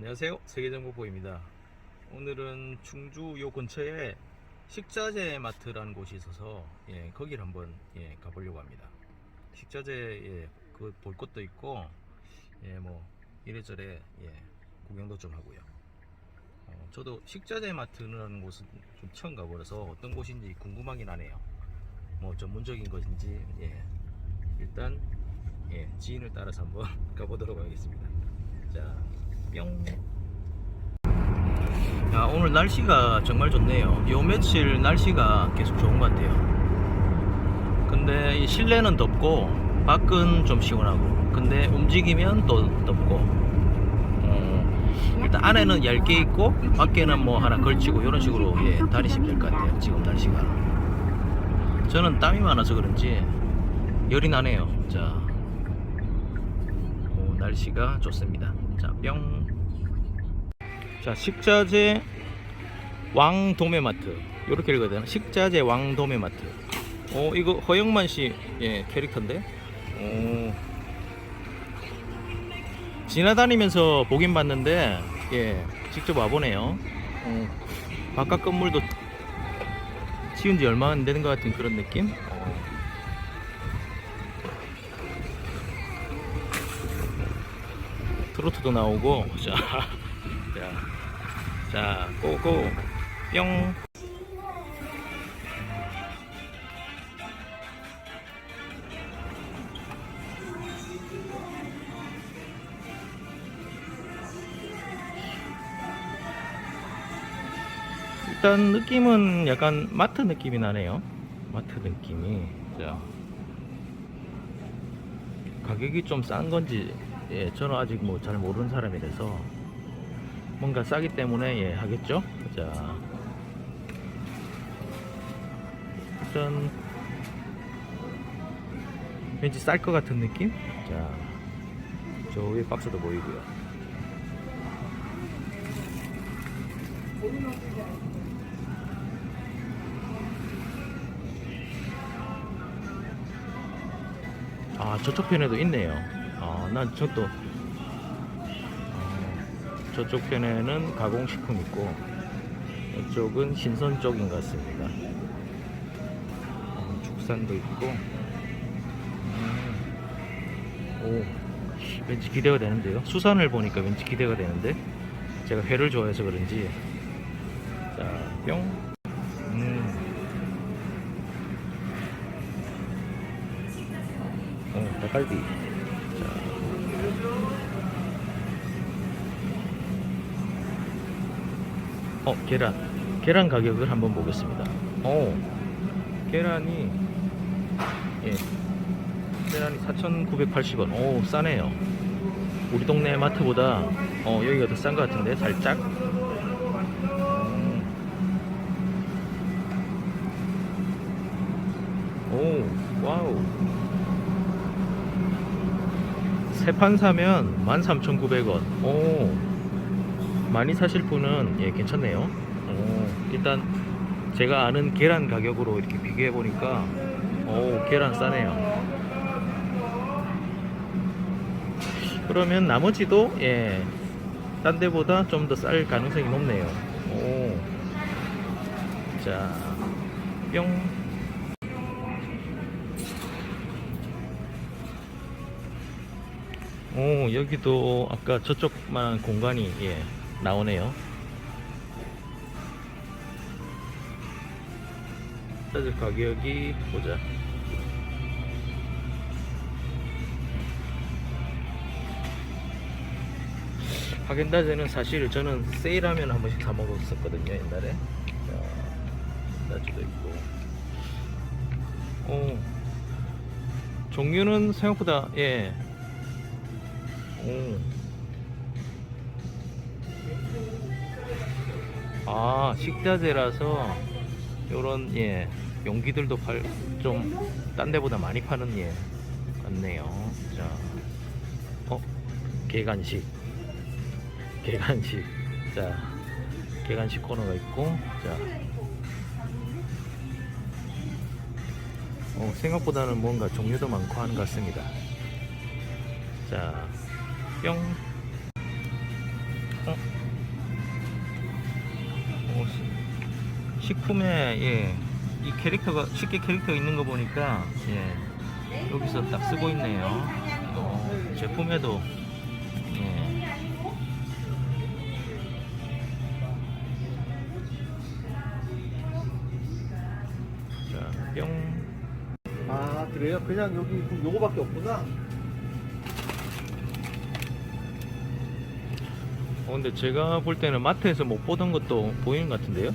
안녕하세요. 세계정보보입니다. 오늘은 충주 요 근처에 식자재 마트라는 곳이 있어서 예, 거기를 한번 예, 가보려고 합니다. 식자재 예, 그볼 것도 있고 예, 뭐 이래저래 예, 구경도 좀 하고요. 어, 저도 식자재 마트라는 곳은 좀 처음 가보라서 어떤 곳인지 궁금하긴 하네요. 뭐 전문적인 것인지 예, 일단 예, 지인을 따라서 한번 가보도록 하겠습니다. 자 뿅. 야, 오늘 날씨가 정말 좋네요. 요 며칠 날씨가 계속 좋은 것 같아요. 근데 이 실내는 덥고 밖은 좀 시원하고 근데 움직이면 또 덥고 어, 일단 안에는 얇게 있고 밖에는 뭐 하나 걸치고 이런 식으로 예, 다니시면 될 것 같아요. 지금 날씨가 저는 땀이 많아서 그런지 열이 나네요. 자, 오, 날씨가 좋습니다. 자, 뿅. 자, 식자재 왕도매마트. 이렇게 읽어야 되나? 식자재 왕도매마트. 어, 이거 허영만 씨 예, 캐릭터인데. 오. 지나다니면서 보긴 봤는데 예, 직접 와보네요. 어, 바깥 건물도 지은 지 얼마 안 되는 것 같은 그런 느낌? 어. 트로트도 나오고 자, 자, 자, 고고 뿅. 일단 느낌은 약간 마트 느낌이 나네요. 마트 느낌이. 자. 가격이 좀 싼 건지 예, 저는 아직 뭐 잘 모르는 사람이라서 뭔가 싸기 때문에 예, 하겠죠. 자, 일단 왠지 쌀 것 같은 느낌. 자, 저 위에 박스도 보이고요. 아, 저쪽 편에도 있네요. 아, 난 저도 어, 저쪽 편에는 가공식품 있고 이쪽은 신선 쪽인 것 같습니다. 어, 축산도 있고 음, 오 왠지 기대가 되는데요. 수산을 보니까 왠지 기대가 되는데 제가 회를 좋아해서 그런지 자 뿅. 음. 어, 닭갈비. 어, 계란. 계란 가격을 한번 보겠습니다. 어, 계란이, 예. 계란이 4,980원. 오, 싸네요. 우리 동네 마트보다, 어, 여기가 더 싼 것 같은데, 살짝. 음. 오, 와우. 세판 사면 13,900원. 오. 많이 사실 분은 예, 괜찮네요. 오. 일단 제가 아는 계란 가격으로 이렇게 비교해 보니까 오, 계란 싸네요. 그러면 나머지도 예. 딴 데보다 좀 더 쌀 가능성이 높네요. 오. 자. 뿅. 오 여기도 아까 저쪽만 공간이 예 나오네요. 사실 가격이 보자. 하겐다즈는 사실 저는 세일하면 한 번씩 사 먹었었거든요 옛날에. 자, 하겐다즈도 있고. 오 종류는 생각보다 예. 오. 아 식자재라서 요런 예 용기들도 팔 좀 딴 데보다 많이 파는 예 같네요 자 어? 개간식 개간식 자 개간식 코너가 있고 자 어, 생각보다는 뭔가 종류도 많고 하는 것 같습니다 자 뿅. 식품에 예, 이 캐릭터가 쉽게 캐릭터 있는 거 보니까 예, 여기서 딱 쓰고 있네요. 어, 제품에도 예. 자, 뿅. 아 그래요? 그냥 여기 그럼 요거밖에 없구나. 어, 근데 제가 볼 때는 마트에서 못 보던 것도 보이는 것 같은데요?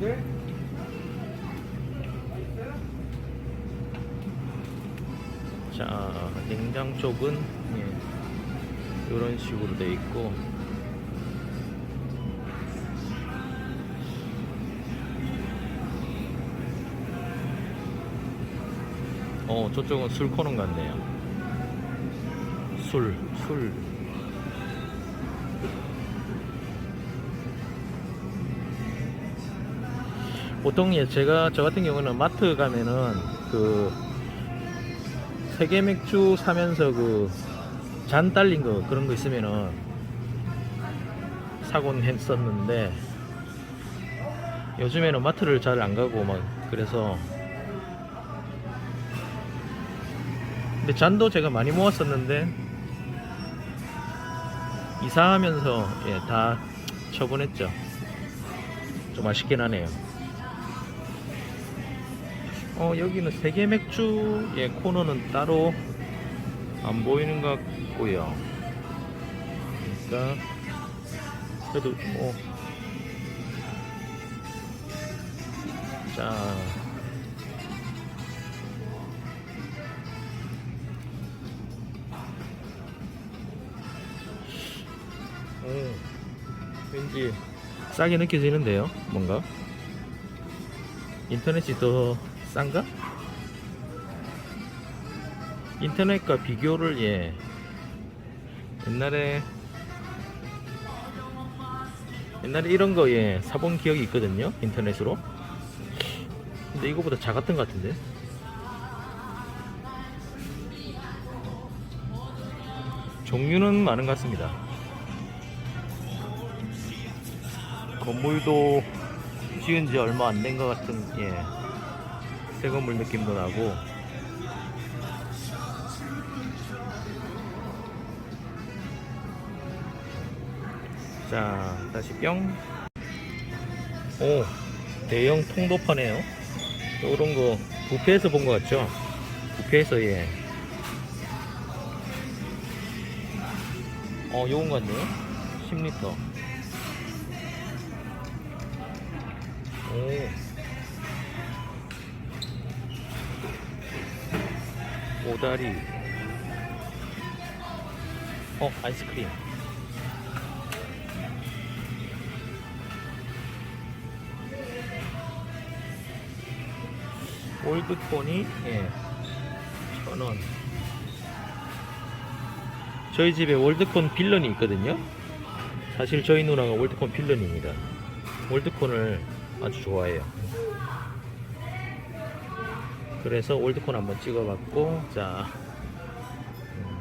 네? 자, 냉장 쪽은 예, 이런 식으로 돼 있고, 어, 저쪽은 술 코너 같네요. 술, 술. 보통 예, 제가 저 같은 경우는 마트 가면은 그 세계 맥주 사면서 그 잔 딸린 거 그런 거 있으면은 사곤 했었는데 요즘에는 마트를 잘 안 가고 막 그래서 근데 잔도 제가 많이 모았었는데 이사하면서 예, 다 처분했죠. 좀 아쉽긴 하네요. 어 여기는 세계 맥주의 코너는 따로 안 보이는 것 같고요. 그러니까 그래도 뭐 자. 오, 왠지 싸게 느껴지는데요, 뭔가? 인터넷이 더 싼가? 인터넷과 비교를 예. 옛날에 옛날에 이런 거 예 사본 기억이 있거든요 인터넷으로. 근데 이거보다 작았던 것 같은데? 종류는 많은 것 같습니다. 건물도 지은 지 얼마 안 된 것 같은 예 새 건물 느낌도 나고 자 다시 뿅 오, 대형 통도파네요. 요런 거 부페에서 본 것 같죠? 부페에서 예. 어, 요건 것 같네요. 10리터. 오. 오다리. 어, 아이스크림. 올드콘이 예, 천원 저희 집에 월드콘 빌런이 있거든요 사실 저희 누나가 월드콘 빌런입니다 월드콘을 아주 좋아해요 그래서 월드콘 한번 찍어봤고 자 음.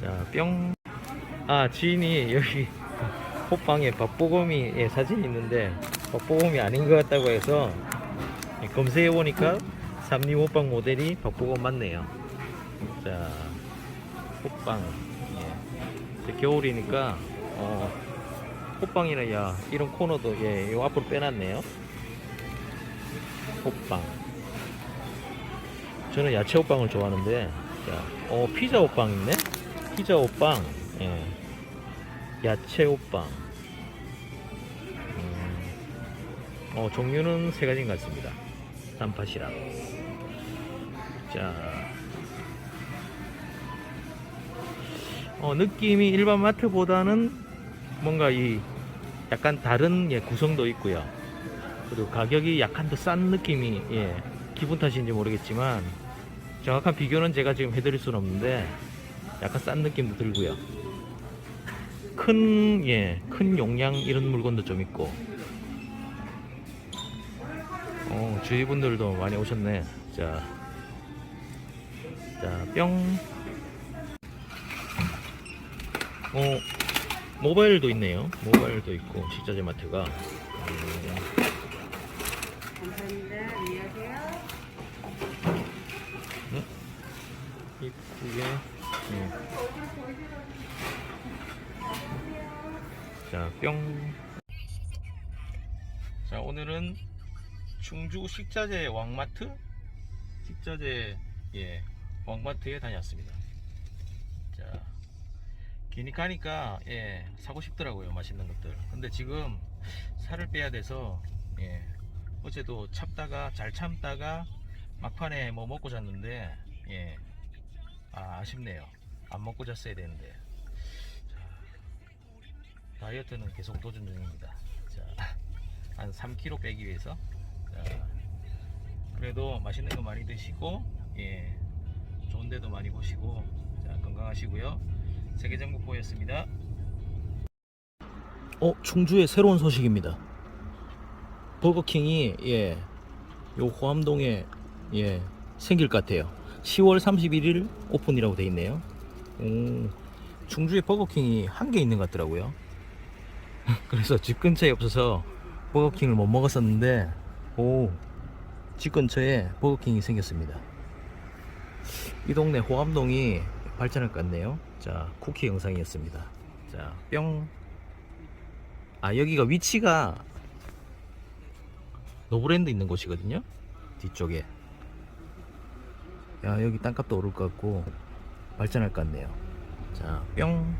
자, 뿅. 아, 지인이 여기 호빵에 박보검이 예, 사진이 있는데 박보검이 아닌 것 같다고 해서 예, 검색해 보니까 삼리 호빵 모델이 박보검 맞네요. 자, 호빵. 예. 겨울이니까 어, 호빵이나 야 이런 코너도 예, 요 앞으로 빼놨네요. 호빵. 저는 야채 호빵을 좋아하는데, 자, 어 피자 호빵 있네. 피자 호빵. 예. 야채 호빵. 음, 어, 종류는 세 가지인 것 같습니다. 단팥이랑. 자. 어, 느낌이 일반 마트보다는 뭔가 이 약간 다른 예, 구성도 있고요. 그리고 가격이 약간 더 싼 느낌이 예, 기분 탓인지 모르겠지만 정확한 비교는 제가 지금 해드릴 수는 없는데 약간 싼 느낌도 들고요. 큰, 예, 큰 용량 이런 물건도 좀 있고. 어, 주위 분들도 많이 오셨네. 자, 자, 뿅. 어, 모바일도 있네요. 모바일도 있고, 식자재 마트가. 음, 감사합니다. 안녕하세요. 이쁘게. 예. 자, 뿅. 자, 오늘은 충주 식자재 왕마트? 식자재, 예, 왕마트에 다녔습니다. 자, 기니까니까, 예, 사고 싶더라고요. 맛있는 것들. 근데 지금 살을 빼야 돼서, 예, 어제도 참다가, 잘 참다가, 막판에 뭐 먹고 잤는데, 예, 아, 아쉽네요. 안 먹고 잤어야 되는데. 자, 다이어트는 계속 도전 중입니다. 자, 한 3kg 빼기 위해서. 자, 그래도 맛있는 거 많이 드시고, 예, 좋은 데도 많이 보시고, 자, 건강하시고요. 세계정복보였습니다. 어, 충주의 새로운 소식입니다. 버거킹이, 예, 요 호암동에, 예, 생길 것 같아요. 10월 31일 오픈이라고 돼 있네요. 오, 충주에 버거킹이 한 개 있는 것 같더라고요. 그래서 집 근처에 없어서 버거킹을 못 먹었었는데, 오, 집 근처에 버거킹이 생겼습니다. 이 동네 호암동이 발전할 것 같네요. 자, 쿠키 영상이었습니다. 자, 뿅. 아, 여기가 위치가 노브랜드 있는 곳이거든요. 뒤쪽에. 야 여기 땅값도 오를 것 같고 발전할 것 같네요. 자뿅